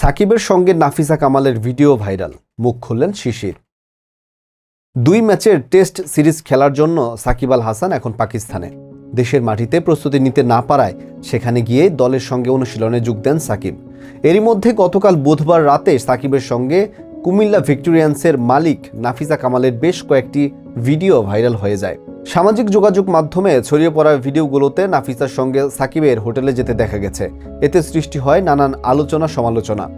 সাকিবের সঙ্গে নাফিসা কামালের ভিডিও ভাইরাল। মুখ খুললেন শিশির। দুই ম্যাচের টেস্ট সিরিজ খেলার জন্য সাকিব আল হাসান এখন পাকিস্তানে। দেশের মাটিতে প্রস্তুতি নিতে না পারায় সেখানে গিয়ে দলের সঙ্গে অনুশীলনে যোগ দেন সাকিব। এরই মধ্যে গতকাল বুধবার রাতে সাকিবের সঙ্গে কুমিল্লা ভিক্টোরিয়ান্সের মালিক নাফিসা কামালের বেশ কয়েকটি ভিডিও ভাইরাল হয়ে যায়। সামাজিক যোগাযোগ মাধ্যমে ছড়িয়ে পড়া ভিডিওগুলোতে নাফিসার সঙ্গে সাকিবের হোটেলে যেতে দেখা গেছে। এতে সৃষ্টি হয় নানান আলোচনা সমালোচনা।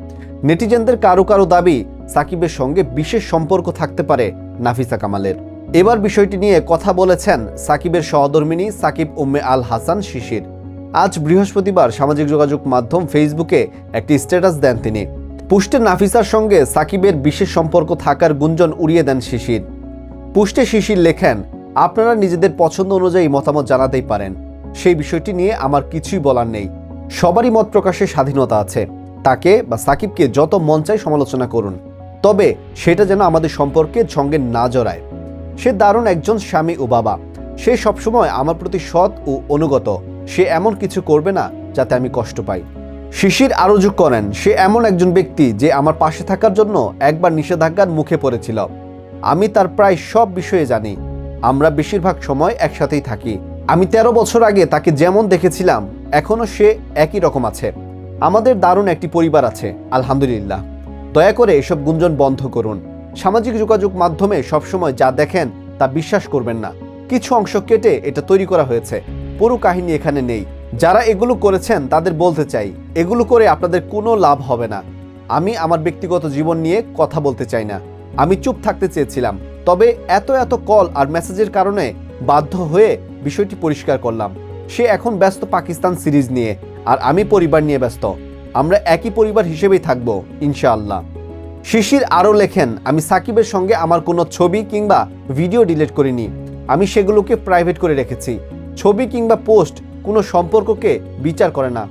নেটিজেনদের কারও কারও দাবি, সাকিবের সঙ্গে বিশেষ সম্পর্ক থাকতে পারে নাফিসা কামালের। এবার বিষয়টি নিয়ে কথা বলেছেন সাকিবের সহধর্মিনী সাকিব উম্মে আল হাসান শিশির। আজ বৃহস্পতিবার সামাজিক যোগাযোগ মাধ্যম ফেসবুকে একটি স্ট্যাটাস দেন তিনি। পুষ্টে নাফিসার সঙ্গে সাকিবের বিশেষ সম্পর্ক থাকার গুঞ্জন উড়িয়ে দেন শিশির। পুষ্টে শিশির লেখেন আপনারা নিজেদের পছন্দ অনুযায়ী মতামত জানাতেই পারেন। সেই বিষয়টি নিয়ে আমার কিছুই বলার নেই। সবারই মত প্রকাশের স্বাধীনতা আছে। তাকে বা সাকিবকে যত মন চায় সমালোচনা করুন। তবে সেটা যেন আমাদের সম্পর্কের সঙ্গে না জড়ায়। সে দারুণ একজন স্বামী ও বাবা। সে সবসময় আমার প্রতি সৎ ও অনুগত। সে এমন কিছু করবে না যাতে আমি কষ্ট পাই। শিশির আরও যোগ করেন। সে এমন একজন ব্যক্তি যে আমার পাশে থাকার জন্য একবার নিষেধাজ্ঞার মুখে পড়েছিল। আমি তার প্রায় সব বিষয়ে জানি। আমরা বেশিরভাগ সময় একসাথেই থাকি। আমি তেরো বছর আগে তাকে যেমন দেখেছিলাম, এখনও সে একই রকম আছে। আমাদের দারুণ একটি পরিবার আছে, আলহামদুলিল্লাহ। দয়া করে এসব গুঞ্জন বন্ধ করুন। সামাজিক যোগাযোগ মাধ্যমে সবসময় যা দেখেন, তা বিশ্বাস করবেন না। কিছু অংশ কেটে এটা তৈরি করা হয়েছে। পুরো কাহিনী এখানে নেই। যারা এগুলো করেছেন, তাদের বলতে চাই, এগুলো করে আপনাদের কোনো লাভ হবে না। আমি আমার ব্যক্তিগত জীবন নিয়ে কথা বলতে চাই না। আমি চুপ থাকতে চেয়েছিলাম। তবে এত এত কল আর মেসেজের কারণে বাধ্য হয়ে বিষয়টি পরিষ্কার করলাম। সে এখন ব্যস্ত পাকিস্তান সিরিজ নিয়ে আর আমি পরিবার নিয়ে ব্যস্ত। আমরা একই পরিবার হিসেবেই থাকব, ইনশাআল্লাহ। শিশির আরও লেখেন, আমি সাকিবের সঙ্গে আমার কোনো ছবি কিংবা ভিডিও ডিলিট করিনি। আমি সেগুলোকে প্রাইভেট করে রেখেছি। ছবি কিংবা পোস্ট কোনো সম্পর্ককে বিচার করে না।